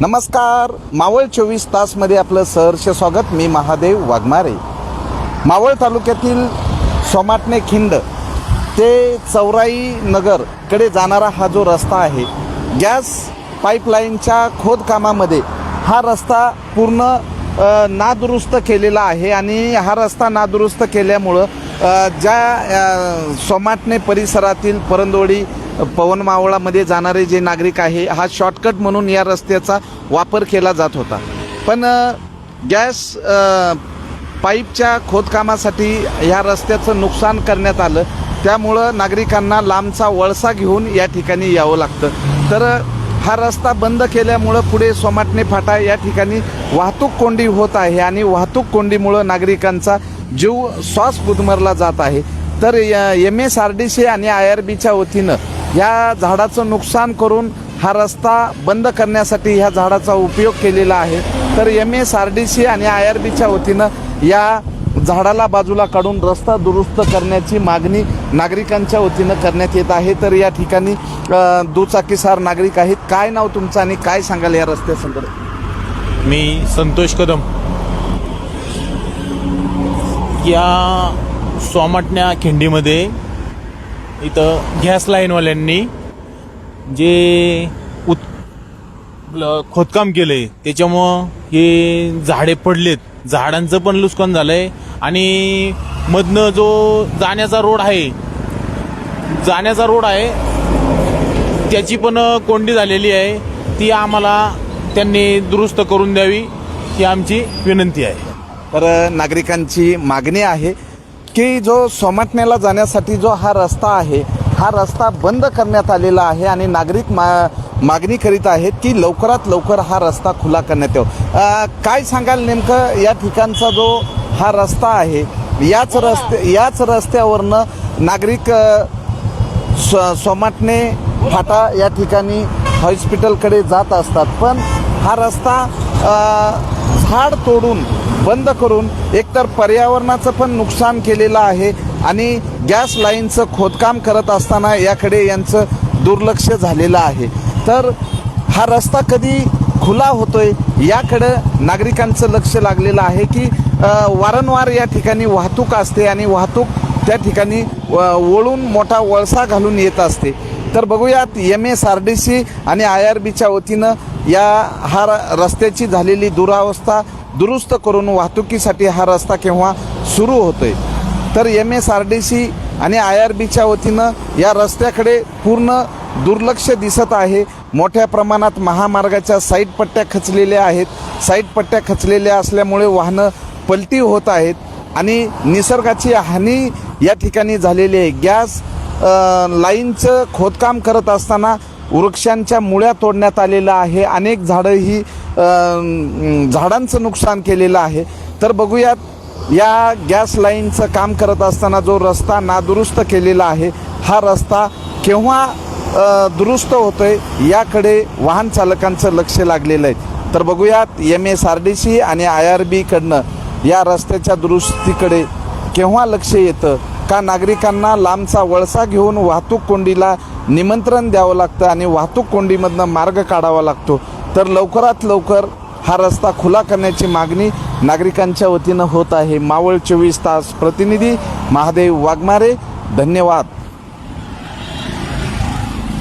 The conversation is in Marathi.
नमस्कार. मावळ चोवीस तासमध्ये आपलं सहर्ष स्वागत. मी महादेव वाघमारे. मावळ तालुक्यातील सोमाटणे खिंड ते चौराई नगरकडे जाणारा हा जो रस्ता आहे गॅस पाईपलाईनच्या खोदकामामध्ये हा रस्ता पूर्ण नादुरुस्त केलेला आहे आणि हा रस्ता नादुरुस्त केल्यामुळं ज्या सोमाटणे परिसरातील परंदोडी पवन मावळामध्ये जाणारे जे नागरिक आहे हा शॉर्टकट म्हणून या रस्त्याचा वापर केला जात होता. पण गॅस पाईपच्या खोदकामासाठी ह्या रस्त्याचं नुकसान करण्यात आलं. त्यामुळं नागरिकांना लांबचा वळसा घेऊन या ठिकाणी यावं लागतं. तर हा रस्ता बंद केल्यामुळं पुढे सोमाटणे फाटा या ठिकाणी वाहतूक कोंडी होत आहे आणि वाहतूक कोंडीमुळं नागरिकांचा जीव श्वास गुदमरला जात आहे. तर M S R D C आणि आय आर बीच्या वतीनं या झाडाचं नुकसान करून हा रस्ता बंद करण्यासाठी ह्या झाडाचा उपयोग केलेला आहे. तर M S R D C आणि आय आर बीच्या वतीनं या झाडाला बाजूला काढून रस्ता दुरुस्त करण्याची मागणी नागरिकांच्या वतीनं करण्यात येत आहे. तर या ठिकाणी दुचाकीसार नागरिक आहेत. काय नाव तुमचं आणि काय सांगाल या रस्त्यासंदर्भात मी संतोष कदम. या सोमाटण्या खिंडीमध्ये इथं गॅस लाईनवाल्यांनी जे उत् आपलं खोदकाम केलंय त्याच्यामुळं हे झाडे पडलेत. झाडांचं पण नुकसान झालंय. आणि मधनं जो जाण्याचा रोड आहे जाण्याचा रोड आहे त्याची पण कोंडी झालेली आहे. ती आम्हाला त्यांनी दुरुस्त करून द्यावी ही आमची विनंती आहे. तर नागरिकांची मागणी आहे. की जो सोमाटण्याला जाण्यासाठी जो हा रस्ता आहे हा रस्ता बंद करण्यात आलेला आहे आणि नागरिक मा मागणी करीत आहेत की लवकरात लवकर हा रस्ता खुला करण्यात यावं अ, काय सांगाल नेमकं या ठिकाणचा जो हा रस्ता आहे याच रस्ते याच रस्त्यावरनं नागरिक स सोमाटणे फाटा या ठिकाणी हॉस्पिटलकडे जात असतात. पण हा रस्ता झाड तोडून बंद करून एकतर पर्यावरणाचं पण नुकसान केलेलं आहे आणि गॅस लाईनचं खोदकाम करत असताना याकडे यांचं दुर्लक्ष झालेलं आहे. तर हा रस्ता कधी खुला होतोय याकडं नागरिकांचं लक्ष लागलेलं आहे की वारंवार या ठिकाणी वाहतूक असते आणि वाहतूक त्या ठिकाणी व- वळून मोठा वळसा घालून येत असते. तर बघूयात M S R D C आणि आय आर बीच्या वतीनं या हा र- रस्त्याची झालेली दुरावस्था दुरुस्त करून वाहतुकीसाठी हा रस्ता केव्हा सुरू होतोय? तर M S R D C आणि आय आर बीच्या वतीनं या रस्त्याकडे पूर्ण दुर्लक्ष दिसत आहे. मोठ्या प्रमाणात महामार्गाच्या साईड पट्ट्या खचलेल्या आहेत. साईड पट्ट्या खचलेल्या असल्यामुळे वाहनं पलटी होत आहेत आणि निसर्गाची हानी या ठिकाणी झालेली आहे. गॅस लाईनचं खोदकाम करत असताना वृक्षांच्या मुळ्या तोडण्यात आलेलं आहे. अनेक झाडं ही झाडांचं नुकसान केलेलं आहे. तर बघूयात या गॅस लाईनचं काम करत असताना जो रस्ता नादुरुस्त केलेला आहे हा रस्ता केव्हा दुरुस्त होतोय याकडे वाहन चालकांचं लक्ष लागलेलं आहे. तर बघूयात M S R D C आणि आय आर बीकडनं या रस्त्याच्या दुरुस्तीकडे केव्हा लक्ष येतं? का नागरिकांना लांबचा वळसा घेऊन वाहतूक कोंडीला निमंत्रण द्यावं लागतं आणि वाहतूक कोंडीमधनं मार्ग काढावा लागतो? तर लवकरात लवकर हा रस्ता खुला करण्याची मागणी नागरिकांच्या वतीनं होत आहे. मावळ चोवीस तास प्रतिनिधी महादेव वाघमारे धन्यवाद.